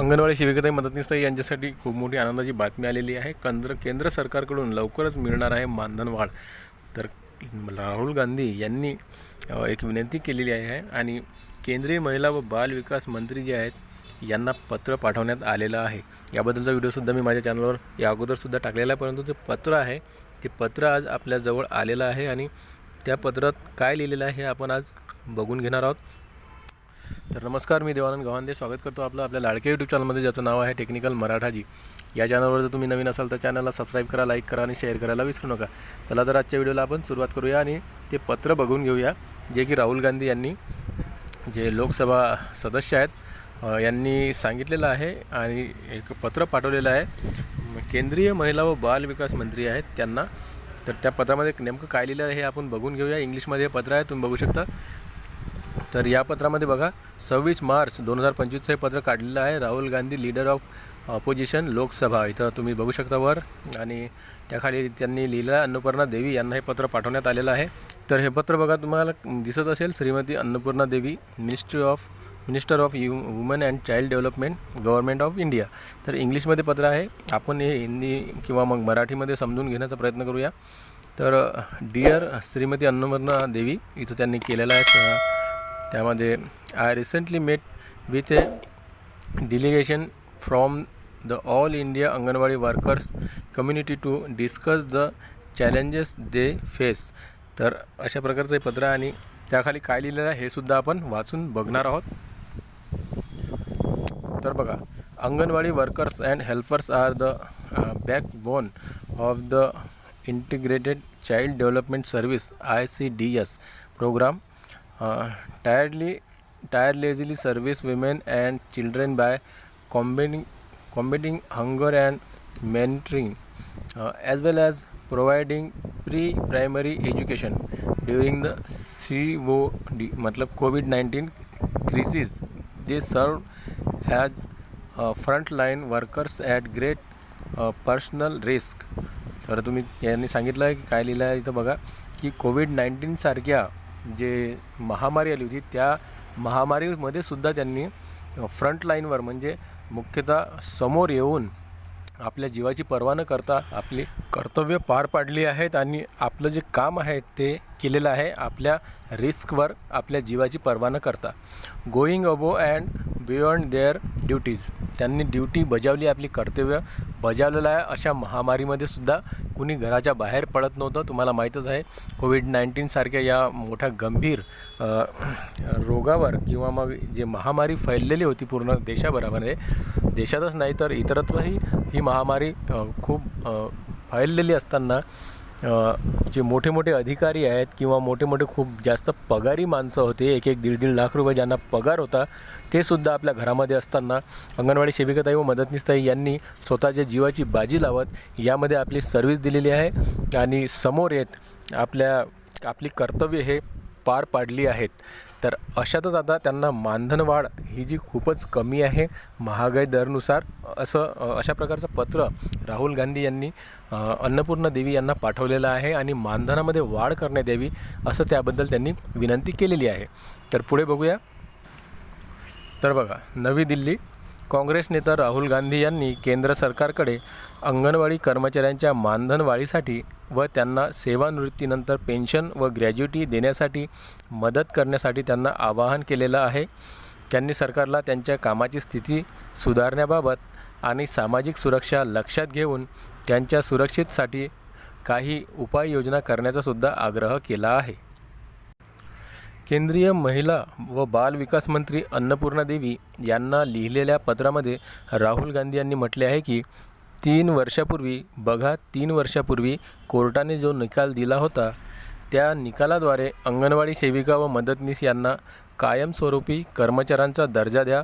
अंगणवाडी सेविकाताई मदतनीसताई यांच्यासाठी खूप मोठी आनंदाची बातमी आलेली आहे. केंद्र केंद्र सरकारकडून लवकरच मिळणार आहे मानधन वाढ तर राहुल गांधी यांनी एक विनंती केलेली आहे आणि केंद्रीय महिला व बाल विकास मंत्री जे आहेत यांना पत्र पाठवण्यात आलेलं आहे. याबद्दलचा व्हिडिओसुद्धा मी माझ्या चॅनलवर या अगोदरसुद्धा टाकलेला आहे परंतु ते पत्र आहे. ते पत्र आज आपल्याजवळ आलेलं आहे आणि त्या पत्रात काय लिहिलेलं आहे हे आपण आज बघून घेणार आहोत. तर नमस्कार मी देवानंद गव्हांदे. स्वागत करतो आपलं आपल्या लाडक्या यूट्यूब चॅनलमध्ये ज्याचं नाव आहे टेक्निकल मराठाजी. या चॅनलवर जर तुम्ही नवीन असाल तर चॅनलला सबस्क्राईब करा लाईक करा आणि शेअर करायला विसरू नका. चला तर आजच्या व्हिडिओला आपण सुरुवात करूया आणि ते पत्र बघून घेऊया जे की राहुल गांधी यांनी जे लोकसभा सदस्य आहेत यांनी सांगितलेलं आहे आणि एक पत्र पाठवलेलं आहे. केंद्रीय महिला व बाल विकास मंत्री आहेत त्यांना. तर त्या पत्रामध्ये नेमकं काय लिहिलं आहे हे आपण बघून घेऊया. इंग्लिशमध्ये हे पत्र आहे तुम्ही बघू शकता. तर या पत्रामध्ये बघा सव्वीस मार्च दोन हजार पंचवीसचं हे पत्र काढलेलं आहे. Rahul Gandhi leader of opposition Lok Sabha. इथं तुम्ही बघू शकता वर. आणि त्याखाली त्यांनी लिहिलं आहे अन्नपूर्णा देवी यांना हे पत्र पाठवण्यात आलेलं आहे. तर हे पत्र बघा तुम्हाला दिसत असेल Shrimati Annapurna Devi ministry of minister of you woman and child development government of India तर इंग्लिशमध्ये पत्र आहे. आपण हे हिंदी किंवा मग मराठीमध्ये समजून घेण्याचा प्रयत्न करूया. तर डिअर श्रीमती अन्नपूर्णा देवी इथं त्यांनी केलेलं आहे. त्यामध्ये I recently met with a delegation from the all India anganwadi workers community to discuss the challenges they face तर अशा प्रकारचं पत्र आणि त्याखाली काय लिहिलेलं आहे हे सुद्धा आपण वाचून बघणार आहोत. तर बघा anganwadi workers and helpers are the backbone of the integrated child development service I C D S program tiredly tire lazily service women and children by combining combating hunger and mentoring as well as providing pre primary education during the C O D मतलब Covid nineteen crisis they serve as frontline workers at great personal risk तर तुम्ही यांनी सांगितलं आहे की काय लिहिलं आहे इथं बघा की कोविड नाईन्टीनसारख्या जे महामारी आली होती त्या महामारीमध्ये सुद्धा त्यांनी फ्रंट लाईनवर म्हणजे मुख्यतः समोर येऊन आपल्या जीवाची पर्वा न करता आपली कर्तव्य पार पाडली आहेत आणि आपलं जे काम आहे ते केलेलं आहे आपल्या रिस्कवर आपल्या जीवाची पर्वा न करता. Going above and beyond their duties त्यांनी ड्युटी बजावली आपली कर्तव्य बजावलेलं आहे. अशा महामारीमध्ये सुद्धा कुणी घराच्या बाहेर पडत नव्हतं. तुम्हाला माहीतच आहे कोविड नाईन्टीनसारख्या या मोठ्या गंभीर रोगावर किंवा मग जे महामारी फैललेली होती पूर्ण देशाभरामध्ये देशातच नाही तर इतरत्रही ही महामारी खूप फैललेली असताना जे मोठे मोठे अधिकारी आहेत किंवा मोठे मोठे खूप जास्त पगारी माणसं होते एक एक दीड दीड लाख रुपये ज्यांना पगार होता ते सुद्धा आपल्या घरामध्ये असताना अंगणवाडी सेविकाताई व मदतनीसताई यांनी स्वतःच्या जीवाची बाजी लावत यामध्ये आपली सर्व्हिस दिलेली आहे आणि समोर येत आपल्या आपली कर्तव्य हे पार पाडली आहेत. तर अशातच आता त्यांना मानधनवाढ ही जी खूपच कमी आहे महागाई दरनुसार असं अशा प्रकारचं पत्र राहुल गांधी यांनी अन्नपूर्णा देवी यांना पाठवलेलं आहे आणि मानधनामध्ये वाढ करण्यात यावी असं त्याबद्दल त्यांनी विनंती केलेली आहे. तर पुढे बघूया. तर बघा नवी दिल्ली काँग्रेस नेता राहुल गांधी यांनी केंद्र सरकारकडे अंगणवाडी कर्मचाऱ्यांच्या मानधन वाढीसाठी व त्यांना सेवानिवृत्तीनंतर पेन्शन व ग्रॅज्युटी देण्यासाठी मदत करण्यासाठी त्यांना आवाहन केलेलं आहे. त्यांनी सरकारला त्यांच्या कामाची स्थिती सुधारण्याबाबत आणि सामाजिक सुरक्षा लक्षात घेऊन त्यांच्या सुरक्षेसाठी काही उपाययोजना करण्याचासुद्धा आग्रह केला आहे. केंद्रीय महिला व बाल विकास मंत्री अन्नपूर्णा देवी यांना लिहिलेल्या पत्रामध्ये राहुल गांधी यांनी म्हटले आहे की तीन वर्षापूर्वी बघा तीन वर्षापूर्वी कोर्टाने जो निकाल दिला होता त्या निकालाद्वारे अंगणवाडी सेविका व मदतनीस यांना कायमस्वरूपी कर्मचाऱ्यांचा दर्जा द्या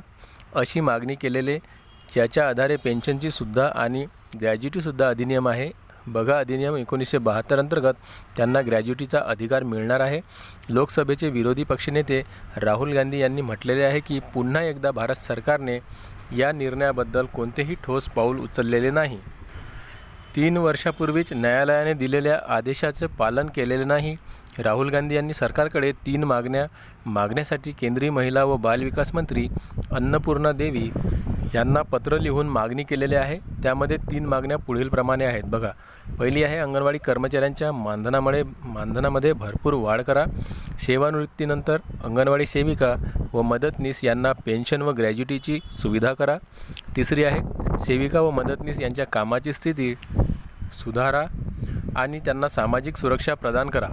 अशी मागणी केलेले ज्याच्या आधारे पेन्शनचीसुद्धा आणि ग्रॅज्युटीसुद्धा अधिनियम आहे बघा अधिनियम एकोणीसशे बहात्तर अंतर्गत त्यांना ग्रॅज्युटीचा अधिकार मिळणार आहे. लोकसभेचे विरोधी पक्षनेते राहुल गांधी यांनी म्हटलेले आहे की पुन्हा एकदा भारत सरकारने या निर्णयाबद्दल कोणतेही ठोस पाऊल उचललेले नाही. तीन वर्षापूर्वीच न्यायालयाने दिलेल्या आदेशाचं पालन केलेले नाही. राहुल गांधी यांनी सरकारकडे तीन मागण्या मागण्यासाठी केंद्रीय महिला व बालविकास मंत्री अन्नपूर्णा देवी यांना पत्र लिहून मागणी केलेली आहे. त्यामध्ये तीन मागण्या पुढीलप्रमाणे आहेत. बघा पहिली आहे अंगणवाडी कर्मचाऱ्यांच्या मानधनामुळे मानधनामध्ये भरपूर वाढ करा. सेवानिवृत्तीनंतर अंगणवाडी सेविका व मदतनीस यांना पेन्शन व ग्रॅज्युटीची सुविधा करा. तिसरी आहे सेविका व मदतनीस यांच्या कामाची स्थिती सुधारा आणि त्यांना सामाजिक सुरक्षा प्रदान करा.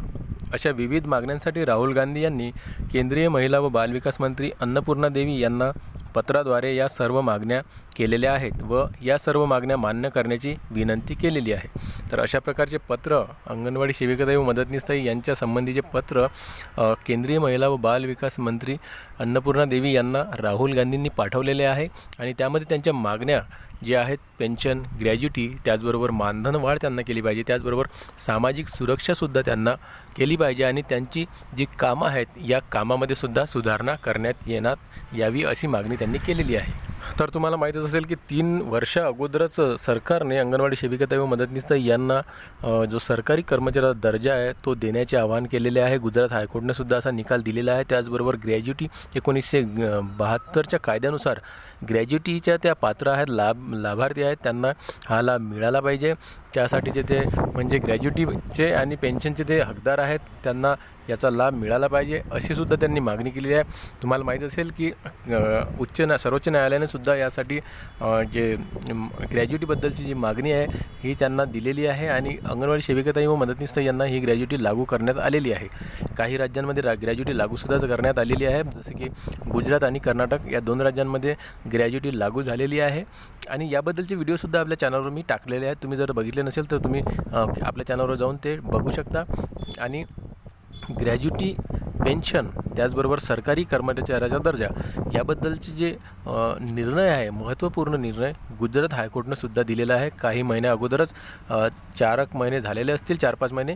अशा विविध मागण्यांसाठी राहुल गांधी यांनी केंद्रीय महिला व बालविकास मंत्री अन्नपूर्णा देवी यांना पत्राद्वारे या सर्व मागण्या केलेल्या आहेत व या सर्व मागण्या मान्य करण्याची विनंती केलेली आहे. तर अशा प्रकारचे पत्र अंगणवाडी सेविकाताई व मदतनीसताई यांच्या संबंधीचे पत्र केंद्रीय महिला व बाल विकास मंत्री अन्नपूर्णा देवी यांना राहुल गांधींनी पाठवलेले आहे आणि त्यामध्ये त्यांच्या मागण्या जे आहेत पेन्शन ग्रॅज्युटी त्याचबरोबर मानधन वाढ त्यांना केली पाहिजे त्याचबरोबर सामाजिक सुरक्षासुद्धा त्यांना केली पाहिजे आणि त्यांची जी कामं आहेत या कामामध्ये सुद्धा सुधारणा करण्यात येणार यावी अशी मागणी त्यांनी केलेली आहे. तर तुम्हाला माहीतच असेल की तीन वर्षा अगोदरच सरकारने अंगणवाडी सेविकाताई व मदतनीस यांना जो सरकारी कर्मचाऱ्याचा दर्जा आहे तो देण्याचे आवाहन केलेले आहे. गुजरात हायकोर्टने सुद्धा असा निकाल दिलेला आहे. त्याचबरोबर ग्रॅज्युटी एकोणीसशे बहात्तरच्या कायद्यानुसार ग्रॅज्युटीच्या त्या पात्र आहेत लाभ लाभार्थी आहेत. त्यांना हा लाभ मिळाला पाहिजे. त्यासाठीचे ते म्हणजे ग्रॅज्युटीचे आणि पेन्शनचे ते हकदार आहेत. त्यांना याचा लाभ मिळाला पाहिजे अशी सुद्धा त्यांनी मागणी केलेली आहे. तुम्हाला माहीत असेल की उच्च न्या सर्वोच्च न्यायालयाने सुद्धा यासाठी जे ग्रॅज्युटीबद्दलची जी मागणी आहे ही त्यांना दिलेली आहे आणि अंगणवाडी सेविकाताई व मदतनीस यांना ही ग्रॅज्युटी लागू करण्यात आलेली आहे. काही राज्यांमध्ये रा ग्रॅज्युटी लागूसुद्धा करण्यात आलेली आहे. जसं की गुजरात आणि कर्नाटक या दोन राज्यांमध्ये ग्रॅज्युटी लागू झालेली आहे. आणि याबद्दलचे व्हिडिओसुद्धा आपल्या चॅनलवर मी टाकलेले आहेत. तुम्ही जर बघितले नसेल तर तुम्ही आपल्या चॅनलवर जाऊन ते बघू शकता. आणि ग्रॅज्युटी पेन्शन त्याचबरोबर सरकारी कर्मचाऱ्याचा दर्जा याबद्दलचे जे निर्णय आहे महत्त्वपूर्ण निर्णय गुजरात हायकोर्टनं सुद्धा दिलेला आहे. काही महिन्या अगोदरच चार एक महिने झालेले असतील चार पाच महिने.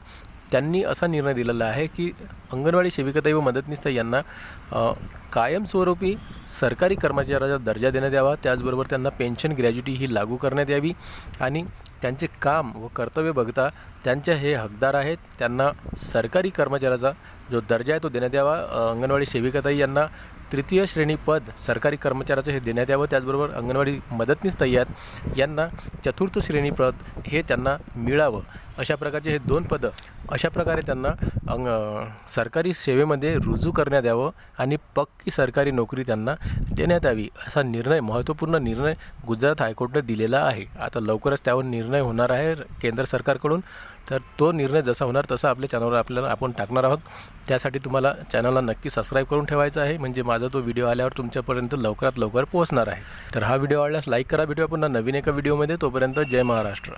त्यांनी असा निर्णय दिलेला आहे की अंगणवाडी सेविकाताई व मदतनीस यांना कायमस्वरूपी सरकारी कर्मचाऱ्याचा दर्जा देण्यात यावा. त्याचबरोबर त्यांना पेन्शन ग्रॅज्युटी ही लागू करण्यात यावी आणि त्यांचे काम व कर्तव्य बघता त्यांच्या हे हकदार आहेत. त्यांना सरकारी कर्मचाऱ्याचा जो दर्जा आहे तो देण्यात यावा. अंगणवाडी सेविकाताई यांना तृतीय श्रेणी पद सरकारी कर्मचाऱ्याचं हे देण्यात यावं. त्याचबरोबर अंगणवाडी मदतनीस तय्यात यांना चतुर्थ श्रेणी पद हे त्यांना मिळावं. अशा प्रकारचे हे दोन पदं अशा प्रकारे त्यांना अंग सरकारी सेवेमध्ये रुजू करण्यात यावं आणि पक्की सरकारी नोकरी त्यांना देण्यात यावी असा निर्णय महत्त्वपूर्ण निर्णय गुजरात हायकोर्टनं दिलेला आहे. आता लवकरच त्यावर निर्णय होणार आहे केंद्र सरकारकडून. तर तो निर्णय जसा होणार तसा आपल्या चॅनलवर आपल्याला आपण टाकणार आहोत. त्यासाठी तुम्हाला चॅनलला नक्की सबस्क्राईब करून ठेवायचं आहे. म्हणजे माझा तो व्हिडिओ आल्यावर तुमच्यापर्यंत लवकरात लवकर पोहोचणार आहे. तर हा व्हिडिओ आवडल्यास लाईक करा. भेटूया पुन्हा नवीन एका व्हिडिओमध्ये तोपर्यंत जय महाराष्ट्र.